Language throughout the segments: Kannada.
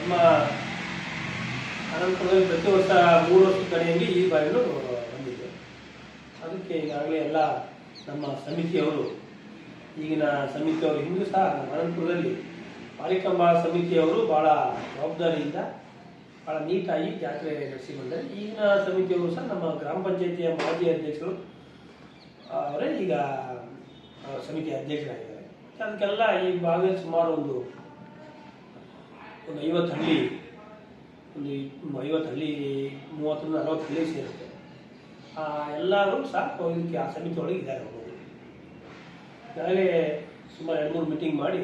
ನಮ್ಮ ಅನಂತರದಲ್ಲಿ ಪ್ರತಿ ವರ್ಷ ಮೂರು ವರ್ಷದ ಕಡೆಯಲ್ಲಿ ಈ ಬಾರಿನೂ ಬಂದಿದೆ. ಅದಕ್ಕೆ ಈಗಾಗಲೇ ಎಲ್ಲ ನಮ್ಮ ಸಮಿತಿಯವರು, ಈಗಿನ ಸಮಿತಿಯವರು, ಹಿಂದೂ ಸಹ ನಮ್ಮ ಅನಂತಪುರದಲ್ಲಿ ಪಾಲಿಕಂಬ ಸಮಿತಿಯವರು ಭಾಳ ಜವಾಬ್ದಾರಿಯಿಂದ ಭಾಳ ನೀಟಾಗಿ ಜಾತ್ರೆ ನಡೆಸಿಕೊಂಡರೆ ಈಗಿನ ಸಮಿತಿಯವರು ಸಹ ನಮ್ಮ ಗ್ರಾಮ ಪಂಚಾಯಿತಿಯ ಮಾಜಿ ಅಧ್ಯಕ್ಷರು, ಅವರೇ ಈಗ ಸಮಿತಿಯ ಸಮಿತಿ ಅಧ್ಯಕ್ಷರಾಗಿದ್ದಾರೆ. ಅದಕ್ಕೆಲ್ಲ ಈ ಭಾಗದಲ್ಲಿ ಸುಮಾರು ಒಂದು ಒಂದು ಐವತ್ತು ಹಳ್ಳಿ, ಒಂದು ಐವತ್ತು ಹಳ್ಳಿ, ಮೂವತ್ತರಿಂದ ಅರವತ್ತು ಹಳ್ಳಿ ಸೇರುತ್ತೆ. ಆ ಎಲ್ಲರೂ ಸಹ ಇದಕ್ಕೆ ಆ ಸಮಿತಿ ಒಳಗೆ ಇದ್ದಾರೆ ಅವರು ಸುಮಾರು ಎರಡು ಮೂರು ಮೀಟಿಂಗ್ ಮಾಡಿ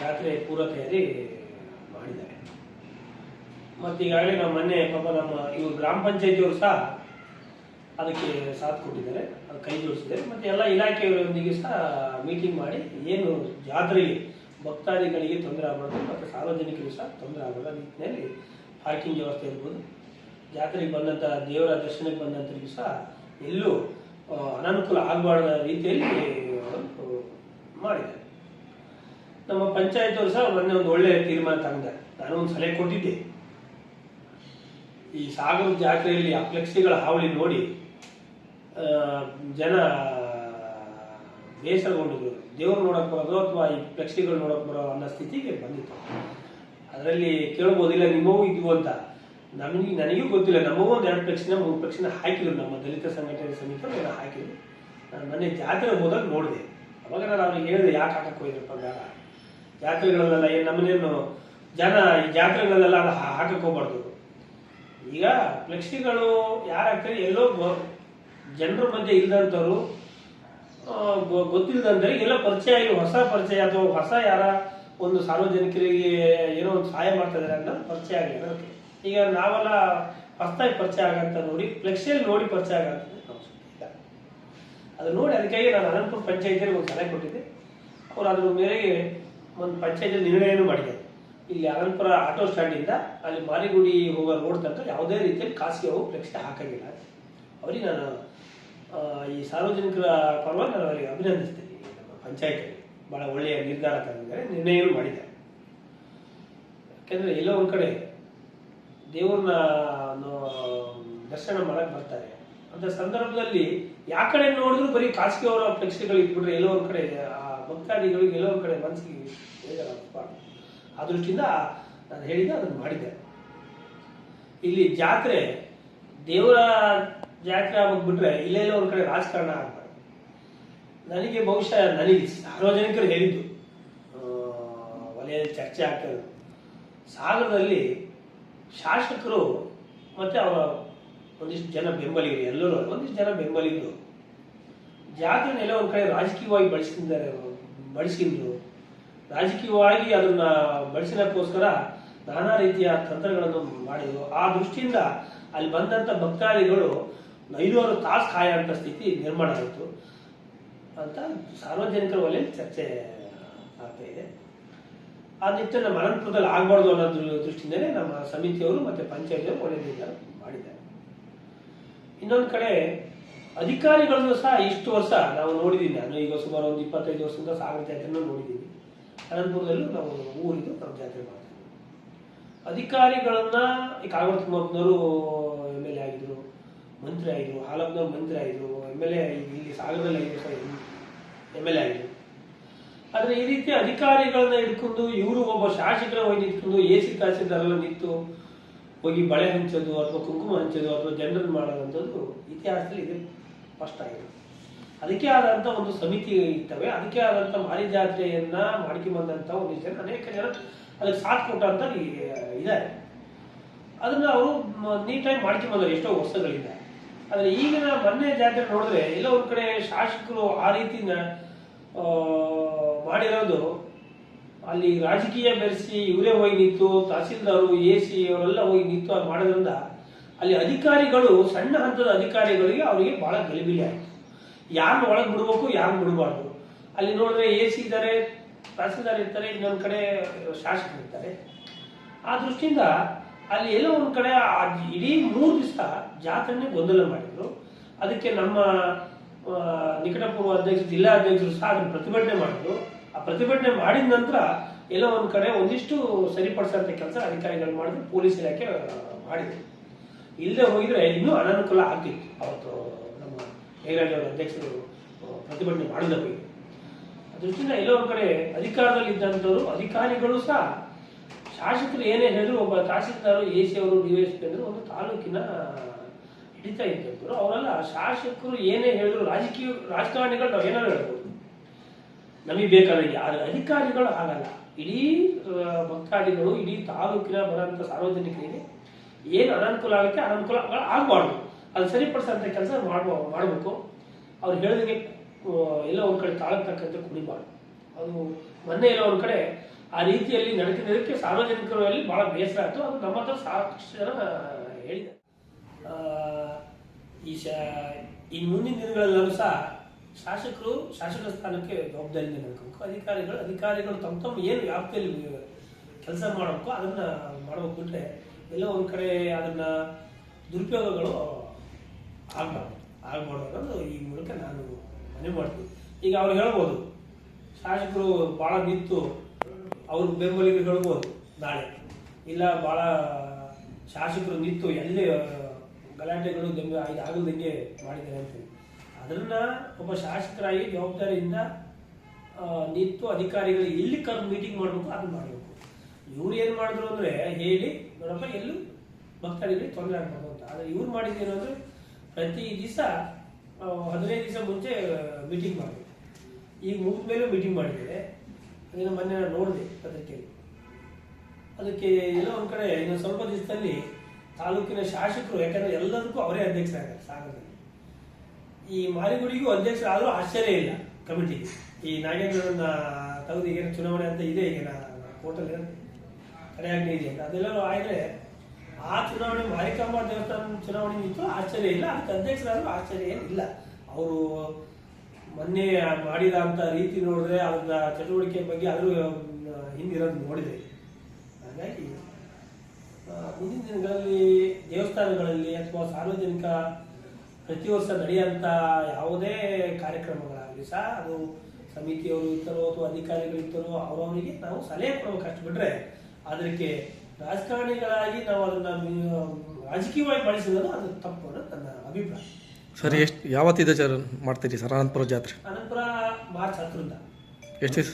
ಜಾತ್ರೆ ಪೂರ್ವ ತಯಾರಿ ಮಾಡಿದ್ದಾರೆ. ಮತ್ತು ಈಗಾಗಲೇ ನಮ್ಮ ಮೊನ್ನೆ ಪಾಪ ನಮ್ಮ ಇವರು ಗ್ರಾಮ ಪಂಚಾಯತಿಯವರು ಸಹ ಅದಕ್ಕೆ ಸಾಥ್ ಕೊಟ್ಟಿದ್ದಾರೆ, ಅದು ಕೈ ಜೋಡಿಸಿದ್ದಾರೆ. ಮತ್ತು ಎಲ್ಲ ಇಲಾಖೆಯವರೊಂದಿಗೆ ಸಹ ಮೀಟಿಂಗ್ ಮಾಡಿ ಏನು ಜಾತ್ರೆಗೆ ಭಕ್ತಾದಿಗಳಿಗೆ ತೊಂದರೆ ಆಗಬಾರ್ದು ಮತ್ತು ಸಾರ್ವಜನಿಕರಿಗೆ ಸಹ ತೊಂದರೆ ಆಗಬಾರ್ದು ನಿಟ್ಟಿನಲ್ಲಿ ಪಾರ್ಕಿಂಗ್ ವ್ಯವಸ್ಥೆ ಇರ್ಬೋದು. ಜಾತ್ರೆಗೆ ಬಂದಂಥ ದೇವರ ದರ್ಶನಕ್ಕೆ ಬಂದಂಥರಿಗೂ ಸಹ ಎಲ್ಲೂ ಅನಾನುಕೂಲ ಆಗಬಾರ್ದ ರೀತಿಯಲ್ಲಿ ಮಾಡಿದ್ದಾರೆ. ನಮ್ಮ ಪಂಚಾಯತ್ ಸಹ ಮೊನ್ನೆ ಒಂದು ಒಳ್ಳೆಯ ತೀರ್ಮಾನ ತಂದಿದ್ದಾರೆ ನಾನು ಒಂದು ಸಲಹೆ ಕೊಟ್ಟಿದ್ದೆ. ಈ ಸಾಗರ ಜಾತ್ರೆಯಲ್ಲಿ ಆ ಫ್ಲೆಕ್ಸಿಗಳ ಹಾವಳಿ ನೋಡಿ ಜನ ಬೇಸರಗೊಂಡಿದ್ರು. ದೇವ್ರು ನೋಡಕ್ ಬರೋದು ಅಥವಾ ಈ ಫ್ಲೆಕ್ಸಿಗಳು ನೋಡಕ್ ಬರೋ ಅನ್ನೋ ಸ್ಥಿತಿಗೆ ಬಂದಿತ್ತು. ಅದರಲ್ಲಿ ಕೇಳ್ಬೋದಿಲ್ಲ ನಿಮ್ಮವೂ ಇದ್ವು ಅಂತ. ನಮಗೆ, ನನಗೂ ಗೊತ್ತಿಲ್ಲ. ನಮಗೂ ಒಂದು ಎರಡು ಫ್ಲೆಕ್ಸಿನ ಮೂರು ಫ್ಲೆಕ್ಸಿನ ಹಾಕಿದ್ರು. ನಮ್ಮ ದಲಿತ ಸಂಘಟನೆ ಸಮಿತಿ ಏನೋ ಹಾಕಿದ್ರು. ನಾನು ಮೊನ್ನೆ ಜಾತ್ರೆ ಹೋದಾಗ ನೋಡಿದೆ. ಅವಾಗ ನಾನು ಅವ್ರಿಗೆ ಹೇಳಿದೆ, ಯಾಕೆ ಹಾಕಕ್ಕೆ ಹೋಗಿದ್ರಪ್ಪ ಬೇಡ ಜಾತ್ರೆಗಳಲ್ಲೆಲ್ಲ ಏನು ನಮ್ಮನೇನು ಜನ, ಈ ಜಾತ್ರೆಗಳಲ್ಲೆಲ್ಲ ಅದು ಹಾಕಕ್ಕೆ ಹೋಗ್ಬಾರ್ದು. ಈಗ ಫ್ಲೆಕ್ಸಿಗಳು ಯಾರು ಹಾಕ್ತಾರೆ? ಎಲ್ಲೋ ಜನರ ಮಧ್ಯೆ ಇಲ್ದಂಥವ್ರು ಆ, ಗೊ- ಗೊತ್ತಿಲ್ದಂಥವ್ರಿಗೆ ಎಲ್ಲ ಪರಿಚಯ ಆಗಿ ಹೊಸ ಪರಿಚಯ ಅಥವಾ ಹೊಸ ಯಾರ ಒಂದು ಸಾರ್ವಜನಿಕರಿಗೆ ಏನೋ ಒಂದು ಸಹಾಯ ಮಾಡ್ತಾ ಇದಾರೆ ಅನ್ನೋದು ಪರಿಚಯ ಆಗಿದೆ. ಈಗ ನಾವೆಲ್ಲ ಹೊಸದಾಗಿ ಪರಿಚಯ ಆಗಂತ ನೋಡಿ ಫ್ಲೆಕ್ಸಿಯಲ್ಲಿ ನೋಡಿ ಪರಿಚಯ ಆಗಂತ ಅದು ನೋಡಿ ಅದಕ್ಕಾಗಿ ನಾನು ಅನಂತಪುರ ಪಂಚಾಯತಿಯಲ್ಲಿ ಒಂದು ಸಲಹೆ ಕೊಟ್ಟಿದ್ದೆ. ಅವ್ರು ಅದ್ರ ಮೇರೆಗೆ ಒಂದು ಪಂಚಾಯತಿಯಲ್ಲಿ ನಿರ್ಣಯನೂ ಮಾಡಿದೆ ಇಲ್ಲಿ ಅನಂತಪುರ ಆಟೋ ಸ್ಟ್ಯಾಂಡಿಂದ ಅಲ್ಲಿ ಮಾರಿಗುಡಿ ಹೋಗೋ ರೋಡ್ ತನಕ ಯಾವುದೇ ರೀತಿಯಲ್ಲಿ ಖಾಸಗಿ ಅವು ಫ್ಲೆಕ್ಸ್ ಹಾಕಂಗಿಲ್ಲ ಅವರಿಗೆ ನಾನು ಈ ಸಾರ್ವಜನಿಕರ ಪರವಾಗಿ ನಾನು ಅವರಿಗೆ ಅಭಿನಂದಿಸ್ತೀನಿ. ನಮ್ಮ ಪಂಚಾಯತಲ್ಲಿ ಭಾಳ ಒಳ್ಳೆಯ ನಿರ್ಧಾರ ತಂದಿದ್ದಾರೆ ನಿರ್ಣಯವನ್ನು ಮಾಡಿದ್ದಾರೆ. ಯಾಕೆಂದರೆ ಎಲ್ಲೋ ಒಂದು ಕಡೆ ದೇವ್ರನ್ನ ದರ್ಶನ ಮಾಡಕ್ ಬರ್ತಾರೆ. ಅಂತ ಸಂದರ್ಭದಲ್ಲಿ ಯಾವ ಕಡೆ ನೋಡಿದ್ರು ಬರೀ ಖಾಸಗಿ ಅವರ ಫ್ಲೆಕ್ಸಿಗಳು ಇಟ್ಬಿಟ್ರೆ ಎಲ್ಲೋ ಒಂದು ಕಡೆ, ಆ, ಭಕ್ತಾದಿಗಳಿಗೆ ಎಲ್ಲೋ ಒಂದ್ ಕಡೆ ಮನಸ್ಸಿಗೆ ಆ ದೃಷ್ಟಿಯಿಂದ ನಾನು ಹೇಳಿದ್ದೆ, ಅದನ್ನು ಮಾಡಿದ್ದೆ. ಇಲ್ಲಿ ಜಾತ್ರೆ ದೇವರ ಜಾತ್ರೆ ಆಗ್ಬಿಟ್ರೆ ಇಲ್ಲೆಲ್ಲ ಒಂದ್ ಕಡೆ ರಾಜಕಾರಣ ಆಗ್ತಾರೆ ನನಗೆ ಬಹುಶಃ ನನಗೆ ಸಾರ್ವಜನಿಕರು ಹೇಳಿದ್ದು ವಲಯದಲ್ಲಿ ಚರ್ಚೆ ಆಗ್ತದೆ. ಸಾಗರದಲ್ಲಿ ಶಾಸಕರು ಮತ್ತೆ ಅವರ ಒಂದಿಷ್ಟು ಜನ ಬೆಂಬಲಿಗರು, ಎಲ್ಲರೂ ಒಂದಿಷ್ಟು ಜನ ಬೆಂಬಲಿಗರು. ಜಾತ್ರೆ ನೆಲೆ ಒಂದ್ ಕಡೆ ರಾಜಕೀಯವಾಗಿ ಬಳಸ್ತಿದ್ದಾರೆ ಬಳಸಿದ್ರು. ರಾಜಕೀಯವಾಗಿ ಅದನ್ನ ಬಳಸಿದಕ್ಕೋಸ್ಕರ ನಾನಾ ರೀತಿಯ ತಂತ್ರಗಳನ್ನು ಮಾಡಿದ್ರು. ಆ ದೃಷ್ಟಿಯಿಂದ ಅಲ್ಲಿ ಬಂದಂತ ಭಕ್ತಾದಿಗಳು ಐದಾರು ತಾಸು ಕಾಯುವಂತ ಸ್ಥಿತಿ ನಿರ್ಮಾಣ ಆಯಿತು ಅಂತ ಸಾರ್ವಜನಿಕರ ವಲಯದಲ್ಲಿ ಚರ್ಚೆ ಆಗ್ತಾ ಇದೆ. ಆ ನಿಟ್ಟಿನಲ್ಲಿ ನಮ್ಮ ಅನಂತಪುರದಲ್ಲಿ ಆಗಬಾರ್ದು ಅನ್ನೋ ದೃಷ್ಟಿಯಿಂದಲೇ ನಮ್ಮ ಸಮಿತಿಯವರು ಮತ್ತೆ ಪಂಚಾಯತಿಯವರು ಒಳ್ಳೆ ನಿರ್ಧಾರ ಮಾಡಿದ್ದಾರೆ. ಇನ್ನೊಂದು ಕಡೆ ಅಧಿಕಾರಿಗಳನ್ನು ಸಹ ಇಷ್ಟು ವರ್ಷ ನಾವು ನೋಡಿದ್ದೀನಿ ನಾನು ಈಗ ಸುಮಾರು ಒಂದು ಇಪ್ಪತ್ತೈದು ವರ್ಷದಿಂದ ಸಾಗರ ಜಾತ್ರೆಯನ್ನು ನೋಡಿದ್ದೀನಿ ಅನಂತಪುರದಲ್ಲೂ ನಾವು ಊರಿದ್ದು ನಾವು ಜಾತ್ರೆ ಮಾಡ್ತೀವಿ ಅಧಿಕಾರಿಗಳನ್ನ ಈ ಕಾಗಡ ತಿಮ್ಮಪ್ಪನವರು ಎಂ ಎಲ್ ಎ ಆಗಿದ್ರು ಮಂತ್ರಿ ಆಯಿತು ಹಾಲಪ್ಪನವ್ರು ಮಂತ್ರಿ ಆಯಿತು ಎಂ ಎಲ್ ಎ ಇಲ್ಲಿ ಸಾಗರದಲ್ಲಿ ಸರ್ ಎಂ ಎಲ್ ಎ ಆಗಿದ್ರು ಆದರೆ ಈ ರೀತಿ ಅಧಿಕಾರಿಗಳನ್ನ ಹಿಡ್ಕೊಂಡು ಇವರು ಒಬ್ಬ ಶಾಸಕರ ಹೋಗಿ ನಿಂತ್ಕೊಂಡು ಎ ಸಿ ತಹಸೀಲ್ದಾರೆಲ್ಲ ನಿಂತು ಹೋಗಿ ಬಳೆ ಹಂಚೋದು ಅಥವಾ ಕುಂಕುಮ ಹಂಚೋದು ಅಥವಾ ಜನರನ್ನ ಮಾಡೋದಂಥದ್ದು ಇತಿಹಾಸದಲ್ಲಿ ಇದೆ ಫಸ್ಟ್ ಆಗಿದೆ. ಅದಕ್ಕೆ ಆದಂತ ಒಂದು ಸಮಿತಿ ಇರ್ತವೆ, ಅದಕ್ಕೆ ಆದಂತ ಮಾರಿ ಜಾತ್ರೆಯನ್ನ ಮಾಡ್ಕೊಂಬಂದಂತ ಒಂದು ಜನ, ಅನೇಕ ಜನ ಅದಕ್ಕೆ ಸಾಥ್ ಕೊಟ್ಟಂತ ಇದೆ ಅದನ್ನ ಅವರು ನೀಟಾಗಿ ಮಾಡ್ಕೊಂಬಂದರು ಎಷ್ಟೋ ವರ್ಷಗಳಿಂದ. ಆದ್ರೆ ಈಗಿನ ಮೊನ್ನೆ ಜಾತ್ರೆ ನೋಡಿದ್ರೆ ಎಲ್ಲ ಒಂದ್ ಕಡೆ ಶಾಸಕರು ಆ ರೀತಿ ನ- ಆ, ಮಾಡಿರೋದು. ಅಲ್ಲಿ ರಾಜಕೀಯ ಬೆರೆಸಿ ಇವರೇ ಹೋಗಿ ನಿಂತು ತಹಸೀಲ್ದಾರು ಎ ಸಿ ಇವರೆಲ್ಲ ಹೋಗಿ ನಿಂತು ಅದು ಮಾಡೋದ್ರಿಂದ ಅಲ್ಲಿ ಅಧಿಕಾರಿಗಳು ಸಣ್ಣ ಹಂತದ ಅಧಿಕಾರಿಗಳಿಗೆ ಅವರಿಗೆ ಬಹಳ ಗಲಿಬಿಲಿ ಆಯಿತು. ಯಾರನ್ನ ಒಳಗೆ ಬಿಡಬೇಕು ಯಾರನ್ನ ಬಿಡಬಾರ್ದು. ಅಲ್ಲಿ ನೋಡಿದ್ರೆ ಎ ಸಿ ಇದ್ದಾರೆ ತಹಸೀಲ್ದಾರ್ ಇರ್ತಾರೆ ಇನ್ನೊಂದು ಕಡೆ ಶಾಸಕರು ಇರ್ತಾರೆ. ಆ ದೃಷ್ಟಿಯಿಂದ ಅಲ್ಲಿ ಎಲ್ಲೋ ಒಂದು ಕಡೆ ಇಡೀ ಮೂರು ದಿವಸ ಜಾತ್ರೆನೇ ಗೊಂದಲ ಮಾಡಿದ್ರು. ಅದಕ್ಕೆ ನಮ್ಮ ನಿಕಟಪೂರ್ವ ಅಧ್ಯಕ್ಷರು, ಜಿಲ್ಲಾ ಅಧ್ಯಕ್ಷರು ಸಹ ಅದನ್ನು ಪ್ರತಿಭಟನೆ ಮಾಡಿದ್ರು. ಆ ಪ್ರತಿಭಟನೆ ಮಾಡಿದ ನಂತರ ಎಲ್ಲೋ ಒಂದು ಕಡೆ ಒಂದಿಷ್ಟು ಸರಿಪಡಿಸೋಂಥ ಕೆಲಸ ಅಧಿಕಾರಿಗಳು ಮಾಡಿದ್ರು, ಪೊಲೀಸ್ ಇಲಾಖೆ ಮಾಡಿದ್ರು. ಮಾಡಿದೆ ಇಲ್ಲದೆ ಹೋಗಿದ್ರೆ ಇನ್ನೂ ಅನಾನುಕೂಲ ಆಗ್ತಿತ್ತು. ಅವತ್ತು ನಮ್ಮ ಜಯರಾಜ್ ಅವರ ಅಧ್ಯಕ್ಷರು ಪ್ರತಿಭಟನೆ ಮಾಡಿದ ಬಗ್ಗೆ. ಎಲ್ಲೋ ಒಂದು ಕಡೆ ಅಧಿಕಾರದಲ್ಲಿ ಇದ್ದಂಥವ್ರು ಅಧಿಕಾರಿಗಳು ಸಹ ಶಾಸಕರು ಏನೇ ಹೇಳಿದ್ರು, ಒಬ್ಬ ತಹಸೀಲ್ದಾರ್ ಎ ಸಿ ಅವರು ಡಿ ಎಸ್ ಅಂದ್ರೆ ಒಂದು ತಾಲೂಕಿನ ಹಿಡಿತಾ ಇದ್ದರು. ಅವರೆಲ್ಲ ಶಾಸಕರು ಏನೇ ಹೇಳಿದ್ರು, ರಾಜಕೀಯ ರಾಜಕಾರಣಿಗಳು ನಾವು ಏನಾದ್ರು ಹೇಳ್ಬೋದು. ನಮಗೆ ಬೇಕಾದ ಯಾರು ಅಧಿಕಾರಿಗಳು ಆಗಲ್ಲ. ಇಡೀ ಭಕ್ತಾದಿಗಳು, ಇಡೀ ತಾಲೂಕಿನ ಬರೋಂಥ ಸಾರ್ವಜನಿಕರಿಗೆ ಏನು ಅನಾನುಕೂಲ ಆಗುತ್ತೆ, ಅನಾನುಕೂಲ ಆಗಬಾರ್ದು. ಅದು ಸರಿಪಡಿಸೋಂಥ ಕೆಲಸ ಮಾಡುವ ಮಾಡಬೇಕು. ಅವ್ರು ಹೇಳಿದಂಗೆ ಎಲ್ಲ ಒಂದ್ ಕಡೆ ತಾಳಕ್ ತಕ್ಕಂತೆ ಕುಡಿಬಾರ್ದು. ಅದು ಮೊನ್ನೆ ಎಲ್ಲ ಒಂದು ಕಡೆ ಆ ರೀತಿಯಲ್ಲಿ ನಡಕಿದ್ದಕ್ಕೆ ಸಾರ್ವಜನಿಕರಲ್ಲಿ ಬಹಳ ಬೇಸರ ಆಯಿತು. ಅದು ನಮ್ಮ ಹತ್ರ ಸಾಕಷ್ಟು ಜನ ಹೇಳಿದ್ದಾರೆ ಈ ಶ, ಈ ಮುಂದಿನ ದಿನಗಳಲ್ಲೂ ಸಹ ಶಾಸಕರು ಶಾಸಕ ಸ್ಥಾನಕ್ಕೆ ಜವಾಬ್ದಾರಿಯಿಂದ ನಡ್ಕೋಬೇಕು ಅಧಿಕಾರಿಗಳು ಅಧಿಕಾರಿಗಳು ತಮ್ಮ ತಮ್ಮ ಏನು ವ್ಯಾಪ್ತಿಯಲ್ಲಿ ಕೆಲಸ ಮಾಡಬೇಕು, ಅದನ್ನು ಮಾಡಬೇಕು ಬಿಟ್ಟರೆ ಎಲ್ಲೋ ಒಂದು ಕಡೆ ಅದನ್ನು ದುರುಪಯೋಗಗಳು ಆಗ್ಬಾರ್ದು. ಆಗ್ಬಾರ್ದು ಅನ್ನೋದು ಈ ಮೂಲಕ ನಾನು ಮನೆ ಮಾಡ್ತೀನಿ. ಈಗ ಅವ್ರು ಹೇಳ್ಬೋದು, ಶಾಸಕರು ಭಾಳ ನಿಂತು ಅವ್ರ ಬೆಂಬಲಿಗರು ಹೇಳ್ಬೋದು ನಾಳೆ. ಇಲ್ಲ, ಭಾಳ ಶಾಸಕರು ನಿಂತು ಎಲ್ಲಿ ಗಲಾಟೆಗಳು ದೆಂಬ ಇದು ಆಗಲ್ದಂಗೆ ಮಾಡಿದ್ದಾರೆ ಅಂತೇಳಿ. ಅದನ್ನ ಒಬ್ಬ ಶಾಸಕರಾಗಿ ಜವಾಬ್ದಾರಿಯಿಂದ ನಿಂತು ಅಧಿಕಾರಿಗಳು ಎಲ್ಲಿ ಕರೆದು ಮೀಟಿಂಗ್ ಮಾಡಬೇಕು ಅದನ್ನ ಮಾಡಬೇಕು. ಇವ್ರು ಏನು ಮಾಡಿದ್ರು ಅಂದ್ರೆ ಹೇಳಿ, ನೋಡಪ್ಪ, ಎಲ್ಲೂ ಭಕ್ತಾದಿಗಳಿಗೆ ತೊಂದರೆ ಆಗ್ಬಾರ್ದು ಅಂತ. ಆದರೆ ಇವ್ರು ಮಾಡಿದ್ದೇನು ಅಂದ್ರೆ ಪ್ರತಿ ದಿವಸ ಹದಿನೈದು ದಿವಸ ಮುಂಚೆ ಮೀಟಿಂಗ್ ಮಾಡಬೇಕು. ಈಗ ಮುಗಿದ ಮೇಲೂ ಮೀಟಿಂಗ್ ಮಾಡಿದ್ದೇವೆ ಅದನ್ನು ಮೊನ್ನೆ ನಾನು ನೋಡಿದೆ ಪತ್ರಿಕೆಯಲ್ಲಿ ಅದಕ್ಕೆ ಎಲ್ಲೋ ಒಂದು ಕಡೆ ಇನ್ನು ಸ್ವಲ್ಪ ದಿವಸದಲ್ಲಿ ತಾಲೂಕಿನ ಶಾಸಕರು, ಯಾಕಂದ್ರೆ ಎಲ್ಲದಕ್ಕೂ ಅವರೇ ಅಧ್ಯಕ್ಷರಾಗ್ತಾರೆ ಸಾಗರದಲ್ಲಿ. ಈ ಮಾರಿಗುಡಿಗೂ ಅಧ್ಯಕ್ಷರಾದ್ರೂ ಆಶ್ಚರ್ಯ ಇಲ್ಲ ಕಮಿಟಿ. ಈ ನಾಗೇಂದ್ರನ ತೆಗೆದು ಏನೋ ಚುನಾವಣೆ ಅಂತ ಇದೆ, ಈಗ ಕೋರ್ಟಲ್ಲಿ ತಡೆಯಾಜ್ಞೆ ಇದೆ ಅಂತ. ಅದೆಲ್ಲರೂ ಆದರೆ ಆ ಚುನಾವಣೆ ಮಾರಿಕಾಂಬ ದೇವಸ್ಥಾನ ಚುನಾವಣೆ ಇತ್ತು, ಆಶ್ಚರ್ಯ ಇಲ್ಲ. ಅದಕ್ಕೆ ಅಧ್ಯಕ್ಷರಾದರೂ ಆಶ್ಚರ್ಯ ಏನಿಲ್ಲ. ಅವರು ಮೊನ್ನೆ ಮಾಡಿದ ಅಂತ ರೀತಿ ನೋಡಿದ್ರೆ ಅದರ ಚಟುವಟಿಕೆ ಬಗ್ಗೆ ಅದ್ರ ಹಿಂದಿರೋದು ನೋಡಿದೆ. ಹಾಗಾಗಿ ಮುಂದಿನ ದಿನಗಳಲ್ಲಿ ದೇವಸ್ಥಾನಗಳಲ್ಲಿ ಅಥವಾ ಸಾರ್ವಜನಿಕ ಪ್ರತಿ ವರ್ಷ ನಡೆಯುವಂಥ ಯಾವುದೇ ಕಾರ್ಯಕ್ರಮಗಳಾಗಲಿ ಸಹ, ಅದು ಸಮಿತಿಯವರು ಇರ್ತಾರೋ ಅಥವಾ ಅಧಿಕಾರಿಗಳು ಇರ್ತಾರೋ, ಅವರವರಿಗೆ ನಾವು ಸಲಹೆ ಕೊಡ್ಬೇಕು ಅಷ್ಟು ಬಿಟ್ರೆ, ಅದಕ್ಕೆ ರಾಜಕಾರಣಿಗಳಾಗಿ ನಾವು ಅದನ್ನ ರಾಜಕೀಯವಾಗಿ ಬಳಸಿರೋದು ಅದು ತಪ್ಪು ಅನ್ನೋದು ನನ್ನ ಅಭಿಪ್ರಾಯ. ಸರ್ ಎಷ್ಟು ಯಾವತ್ತಿದೆ ಸರ್ ಮಾಡ್ತೀರಿ ಸರ್? ಅನಂತಪುರ ಜಾತ್ರೆ? ಅನಂತಪುರ ಮಾರ್ಚ್ ಹತ್ತರಿಂದ. ಎಷ್ಟು ದಿವಸ?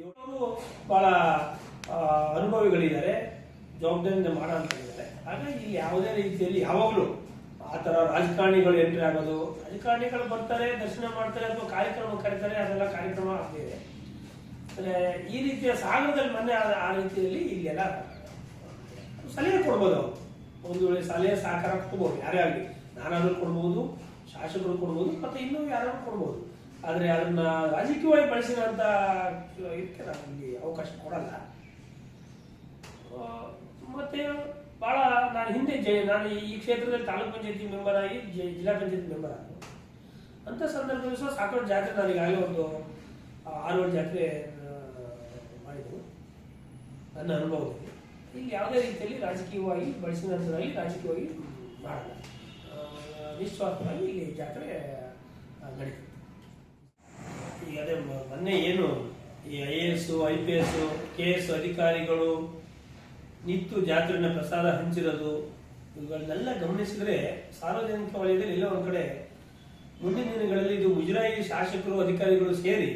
ಇವರು ಬಹಳ ಆ, ಅನುಭವಿಗಳಿದ್ದಾರೆ. ಜವಾಬ್ದಾರಿಯಿಂದ ಮಾಡೋ ಅಂತ ಇದ್ದಾರೆ ಹಾಗಾಗಿ ಇಲ್ಲಿ ಯಾವುದೇ ರೀತಿಯಲ್ಲಿ ಯಾವಾಗಲೂ ಆ ಥರ ರಾಜಕಾರಣಿಗಳು ಎಂಟ್ರಿ ಆಗೋದು ರಾಜಕಾರಣಿಗಳು ಬರ್ತಾರೆ ದರ್ಶನ ಮಾಡ್ತಾರೆ ಅಥವಾ ಕಾರ್ಯಕ್ರಮ ಕರೀತಾರೆ ಅದೆಲ್ಲ ಕಾರ್ಯಕ್ರಮ ಆಗ್ತಿದೆ ಅಂದರೆ ಈ ರೀತಿಯ ಸಾಗರದಲ್ಲಿ ಮೊನ್ನೆ ಆ- ಆ ರೀತಿಯಲ್ಲಿ ಇಲ್ಲೆಲ್ಲ ಸಲಹೆ ಕೊಡ್ಬೋದು ಅವ್ರು. ಒಂದು ವೇಳೆ ಸಲಹೆ ಸಹಕಾರ ಕೊಡ್ಬೋದು ಯಾರೇ ಆಗಲಿ. ನಾನಾದ್ರೂ ಕೊಡ್ಬೋದು, ಶಾಸಕರು ಕೊಡ್ಬೋದು, ಮತ್ತೆ ಇನ್ನೂ ಯಾರಾದರೂ ಕೊಡ್ಬೋದು. ಆದರೆ ಅದನ್ನ ರಾಜಕೀಯವಾಗಿ ಬಳಸಿದಂತ ಇದಕ್ಕೆ ನಾವು ಅವಕಾಶ ಕೊಡಲ್ಲ. ಮತ್ತೆ ಬಹಳ ನಾನು ಹಿಂದೆ ಜೆ, ನಾನು ಈ ಕ್ಷೇತ್ರದಲ್ಲಿ ತಾಲೂಕ್ ಪಂಚಾಯತಿ ಮೆಂಬರ್ ಆಗಿ ಜಿಲ್ಲಾ ಪಂಚಾಯತಿ ಮೆಂಬರ್ ಆಗಿ ಅಂತ ಸಂದರ್ಭದಲ್ಲಿ ಸಹ ಸಾಕಷ್ಟು ಜಾತ್ರೆ ನಾನು ಈಗಾಗಲೇ ಒಂದು ಆರು ಜಾತ್ರೆ ಮಾಡಿದ್ದು. ನನ್ನ ಅನುಭವದಲ್ಲಿ. ಇಲ್ಲಿ ಯಾವುದೇ ರೀತಿಯಲ್ಲಿ ರಾಜಕೀಯವಾಗಿ ಬಳಸಿದ ರಾಜಕೀಯವಾಗಿ ಮಾಡಲ್ಲ. ನಿಸ್ವಾರ್ಥವಾಗಿ ಇಲ್ಲಿ ಜಾತ್ರೆ ನಡೀತದೆ. ಈಗ ಅದೇ ಮೊನ್ನೆ ಏನು, ಈ I A S I P S K S ಅಧಿಕಾರಿಗಳು ನಿತ್ತು ಜಾತ್ರೆನ ಪ್ರಸಾದ ಹಂಚಿರೋದು, ಇವುಗಳನ್ನೆಲ್ಲ ಗಮನಿಸಿದ್ರೆ ಸಾರ್ವಜನಿಕ ವಲಯದಲ್ಲಿ ಎಲ್ಲ ಒಂದು ಕಡೆ ಮುಂದಿನ ದಿನಗಳಲ್ಲಿ ಇದು ಮುಜರಾಯಿ ಶಾಸಕರು, ಅಧಿಕಾರಿಗಳು ಸೇರಿ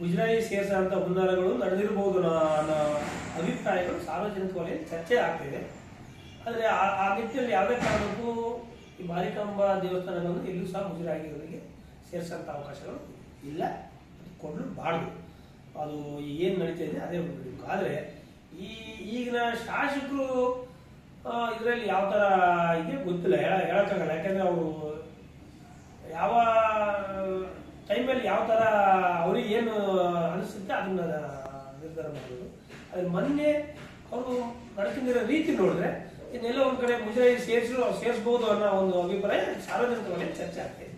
ಮುಜರಾಯಿ ಸೇರಿಸಂತ ಹುನ್ನಾರಗಳು ನಡೆದಿರಬಹುದು ಅನ್ನೋ ಅಭಿಪ್ರಾಯಗಳು ಸಾರ್ವಜನಿಕ ವಲಯದಲ್ಲಿ ಚರ್ಚೆ ಆಗ್ತಿದೆ ಆದರೆ ಆ ನಿಟ್ಟಿನಲ್ಲಿ ಯಾವುದೇ ಕಾರಣಕ್ಕೂ ಈ ಮಾರಿಕಾಂಬ ದೇವಸ್ಥಾನಗಳನ್ನು ಇಲ್ಲೂ ಸಹ ಮುಜುರಾಗಿರೋರಿಗೆ ಸೇರಿಸಂಥ ಅವಕಾಶಗಳು ಇಲ್ಲ. ಕೊಡಲು ಬಾಡದು ಅದು ಏನು ನಡೀತಾ ಇದೆ ಅದೇ ಒಂದು ಆದರೆ ಈ ಈಗಿನ ಶಾಸಕರು ಇದರಲ್ಲಿ ಯಾವ ಥರ ಇದೆ ಗೊತ್ತಿಲ್ಲ. ಹೇಳ, ಹೇಳೋಕ್ಕಾಗಲ್ಲ. ಯಾಕಂದ್ರೆ ಅವರು ಯಾವ ಟೈಮಲ್ಲಿ ಯಾವ ಥರ ಅವ್ರಿಗೆ ಏನು ಅನಿಸುತ್ತೆ ಅದನ್ನ ನಿರ್ಧಾರ ಮಾಡೋದು ಆದರೆ ಮೊನ್ನೆ ಅವರು ನಡ್ಕೊಂಡಿರೋ ರೀತಿ ನೋಡಿದ್ರೆ ಇನ್ನೆಲ್ಲ ಒಂದ್ ಕಡೆ ಮುಜರಾಯಿ ಸೇರಿಸಲು ಸೇರಿಸಬಹುದು ಅನ್ನೋ ಒಂದು ಅಭಿಪ್ರಾಯ ಸಾರ್ವಜನಿಕವಾಗಿ ಚರ್ಚೆ ಆಗ್ತಿದೆ.